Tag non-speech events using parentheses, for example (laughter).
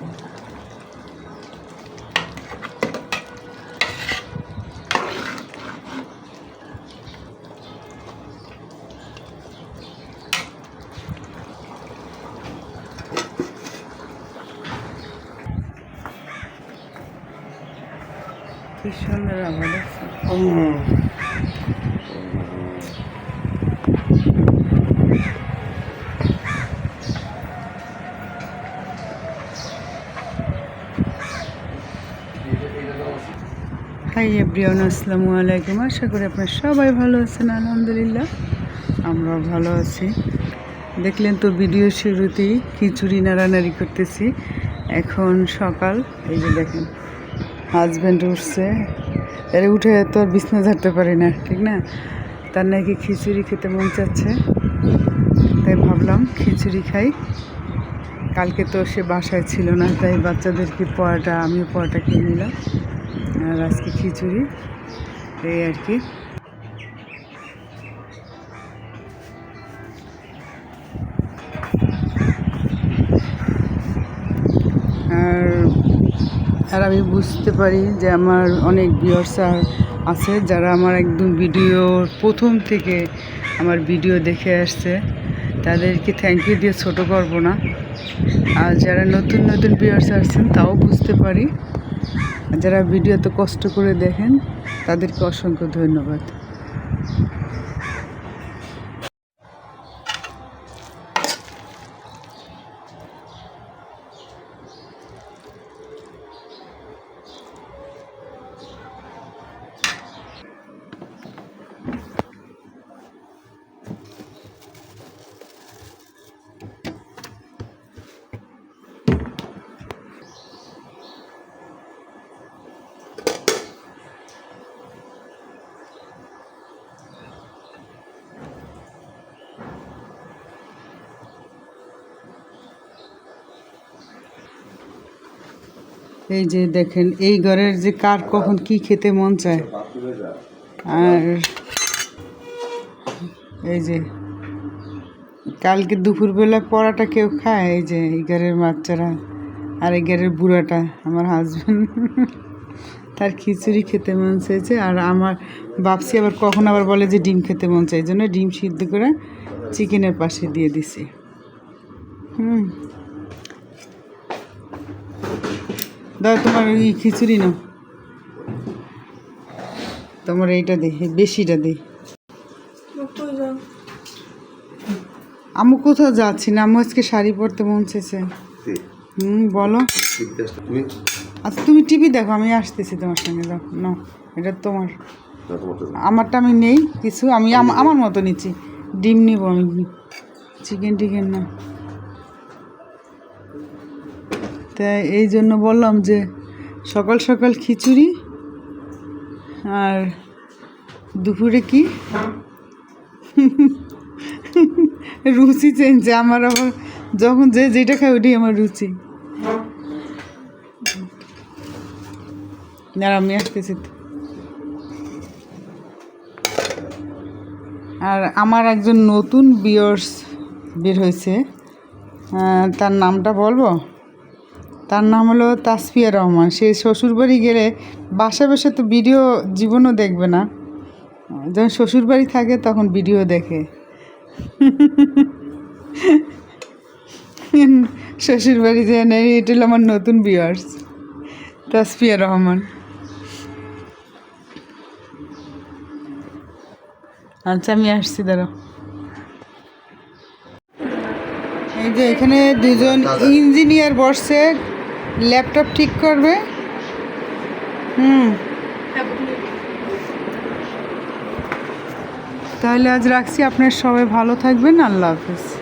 কি সুন্দর আবার দেখছ হাই এভরিওয়ান আসসালামু আলাইকুম আশা করি আপনার সবাই ভালো আছেন। আলহামদুলিল্লাহ, আমরাও ভালো আছি। দেখলেন তো ভিডিও শুরুতেই খিচুড়ি নাড়ানাড়ি করতেছি। এখন সকাল, এই যে দেখেন হাজব্যান্ড উঠছে। এর উঠে তো আর বিছনা ঝাড়তে পারি না, ঠিক না? তার নাকি খিচুড়ি খেতে মন চাচ্ছে। তাই ভাবলাম খিচুড়ি খাই। কালকে তো সে বাসায় ছিল না, তাই বাচ্চাদেরকে পড়াটা আমিও পড়াটা খেয়ে নিলাম আর আজকে খিচুড়ি, এই আর কি। আর আর আমি বুঝতে পারি যে আমার অনেক ভিউয়ার্স আছে যারা আমার একদম ভিডিওর প্রথম থেকে আমার ভিডিও দেখে আসছে, তাদেরকে থ্যাংক ইউ দিয়ে ছোটো করব না। আর যারা নতুন নতুন ভিউয়ার্স আসছেন, তাও বুঝতে পারি। যারা ভিডিও এত কষ্ট করে দেখেন, তাদেরকে অসংখ্য ধন্যবাদ। এই যে দেখেন, এই ঘরের যে কার কখন কি খেতে মন চায়? আর এই যে, কালকে দুপুরবেলা পড়াটা কেউ খায়, এই যে এই ঘরের বাচ্চারা আর এই ঘরের বুড়াটা, আমার হাজব্যান্ড তার খিচুড়ি খেতে মন চাইছে, আর আমার বাপসি আবার কখন আবার বলে যে ডিম খেতে মন চাই জন্য ডিম সিদ্ধ করে চিকেনের পাশে দিয়ে দিছি। হুম। দাও তোমার এই খিচুড়ি নাও। তোমার এইটা দে বেশিটা দে। আমি কোথাও যাচ্ছি না আমু আজকে শাড়ি পরতে মন চেয়েছে। হুম বলো। তুমি? আচ্ছা তুমি টিভি দেখো আমি আসতেছি তোমার সঙ্গে দাও না এটা তোমার। আমারটা আমি নেই কিছু আমি আমার মতো নিচ্ছি। ডিম নিব আমি। চিকেন টিকেন না। তাই এই জন্য বললাম যে সকাল সকাল খিচুড়ি আর দুপুরে কি? (laughs) রুচি চেঞ্জ আমার আবার যখন যে যেটা খাই ওটাই আমার রুচি। আর আমি আসতেছি। আর আমার একজন নতুন বিয়র্স বের হয়েছে। তার নামটা বলব? তার নাম হলো তাসফিয়া রহমান। সে শ্বশুরবাড়ি গেলে বাসা বসে তো ভিডিও জীবনও দেখবে না। যখন শ্বশুরবাড়ি থাকে তখন ভিডিও দেখে। শ্বশুরবাড়ি যে নেই এটা হলো আমার নতুন বিয়ার্স তাসফিয়া রহমান। আচ্ছা আমি আসছি দাঁড়ো এই যে এখানে দুজন ইঞ্জিনিয়ার বসছে। ল্যাপটপ ঠিক করবে? হুম। তাহলে আজ রাখছি। আপনার সবাই ভালো থাকবেন। আল্লাহ হাফিজ।